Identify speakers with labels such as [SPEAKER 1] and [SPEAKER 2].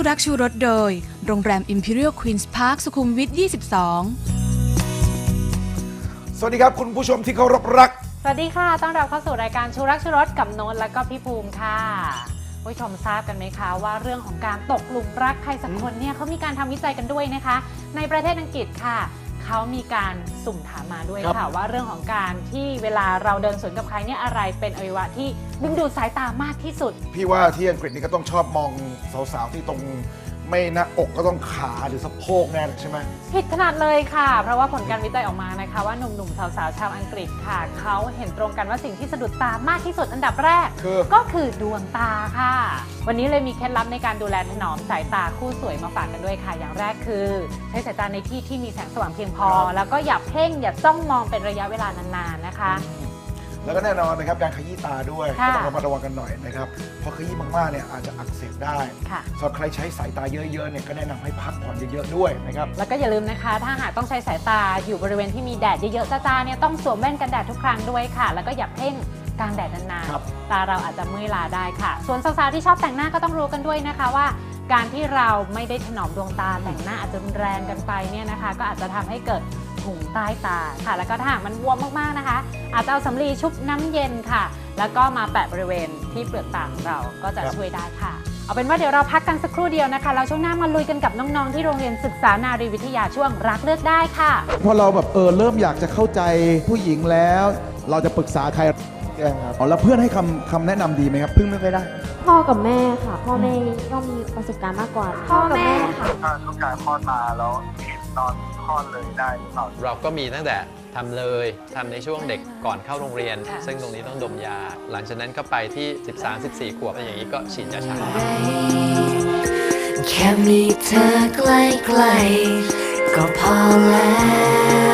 [SPEAKER 1] ร่วมชูรักชูรสโดย โรงแรม Imperial Queen's Park สุขุมวิท 22
[SPEAKER 2] สวัสดีครับคุณผู้ชมที่เคารพรัก
[SPEAKER 3] สวัสดีค่ะ ต้อนรับเข้าสู่รายการชูรักชูรสกับโน้ตและก็พี่ภูมิค่ะ ผู้ชมทราบกันไหมคะ ว่าเรื่องของการตกหลุมรักใครสักคนเนี่ยเขามีการทำวิจัยกันด้วยนะคะ ในประเทศอังกฤษค่ะ เขามีการสุ่มถามมาด้วย
[SPEAKER 2] ครับ
[SPEAKER 3] ค่ะ ว่าเรื่องของการที่เวลาเราเดินสวนกับใครเนี่ยอะไรเป็นอวัยวะที่ดึงดูดสายตามากที่สุด
[SPEAKER 2] พี่ว่าที่อังกฤษนี่ก็ต้องชอบมองสาวๆที่ตรง ไม่หน้าอกก็ต้องขาหรือสะโพกแน่ใช่ไหม
[SPEAKER 3] ผิดขนาดเลยค่ะ เพราะว่าผลการวิจัยออกมานะคะ ว่าหนุ่มๆสาวๆชาวอังกฤษค่ะเขาเห็นตรงกันว่าสิ่งที่สะดุดตามากที่สุดอันดับแรก
[SPEAKER 2] คือ
[SPEAKER 3] ก็คือดวงตาค่ะ วันนี้เลยมีเคล็ดลับในการดูแลถนอมสายตาคู่สวยมาฝากกันด้วยค่ะ อย่างแรกคือ ใช้สายตาในที่ที่มีแสงสว่างเพียงพอ แล้วก็อย่าเพ่งอย่าจ้องมองเป็นระยะเวลานานๆนะคะ
[SPEAKER 2] แล้วก็แน่นอนนะครับการขยี้ตาด้วย
[SPEAKER 3] ค่ะ
[SPEAKER 2] ก็ต้องระมัดระวังกันหน่อยนะครับเพราะขยี้มากๆเนี่ยอาจจะอักเสบได้
[SPEAKER 3] ค่ะ
[SPEAKER 2] สำหรับใครใช้สายตาเยอะๆเนี่ยก็แนะนำให้พักผ่อนเยอะๆด้วยนะครับ
[SPEAKER 3] แล้วก็อย่าลืมนะคะ ถ้าหากต้องใช้สายตาอยู่บริเวณที่มีแดดเยอะๆจ้าๆเนี่ยต้องสวมแว่นกันแดดทุกครั้งด้วยค่ะ แล้วก็อย่าเพ่งกลางแดดนาน
[SPEAKER 2] ครับ
[SPEAKER 3] ๆตาเราอาจจะเมื่อยล้าได้ค่ะ ส่วนสาวๆที่ชอบแต่งหน้าก็ต้องรู้กันด้วยนะคะว่า การที่เราไม่ได้ถนอมดวงตาแต่งหน้าอาจจะรุนแรงกันไปเนี่ยนะคะ ก็อาจจะทำให้เกิด ถุงใต้ตาค่ะ แล้วก็ถ้าหากมันบวมมากๆนะคะ อาจจะเอาสำลีชุบน้ำเย็นค่ะ แล้วก็มาแปะบริเวณที่เปลือกตาของเราก็จะ
[SPEAKER 2] ครับ
[SPEAKER 3] ช่วยได้ค่ะ เอาเป็นว่าเดี๋ยวเราพักกันสักครู่เดียวนะคะแล้วช่วงหน้ามาลุยกันกับน้องๆที่โรงเรียนศึกษานารีวิทยาช่วงรักเลือกได้ค่ะ
[SPEAKER 4] พอเราแบบเออเริ่มอยากจะเข้าใจผู้หญิงแล้ว เราจะปรึกษาใครแจ้งครับอ๋อแล้วเพื่อนให้คำคำแนะนำดีไหมครับ พึ่งไม่ค่อยได้
[SPEAKER 5] พ่อกับแม่ค่ะ พ่อแม่ก็มีประสบการณ์มากกว่า พ่อกับแม่ค่ะ
[SPEAKER 6] ถ้าต้องการคลอดมาแล้วเห็น ตอนคลอดเลยได้หรือเปล่า
[SPEAKER 7] เราก็มีตั้งแต่ทำเลยทำในช่วงเด็กก่อนเข้าโรงเรียน
[SPEAKER 3] ค่ะ
[SPEAKER 7] ซึ่งตรงนี้ต้องดมยา หลังจากนั้นก็ไปที่ 13-14 ขวบอะไรอย่างนี้ก็ฉีดยาชา
[SPEAKER 8] แค่มีเธอใกล้ๆก็พอแล้ว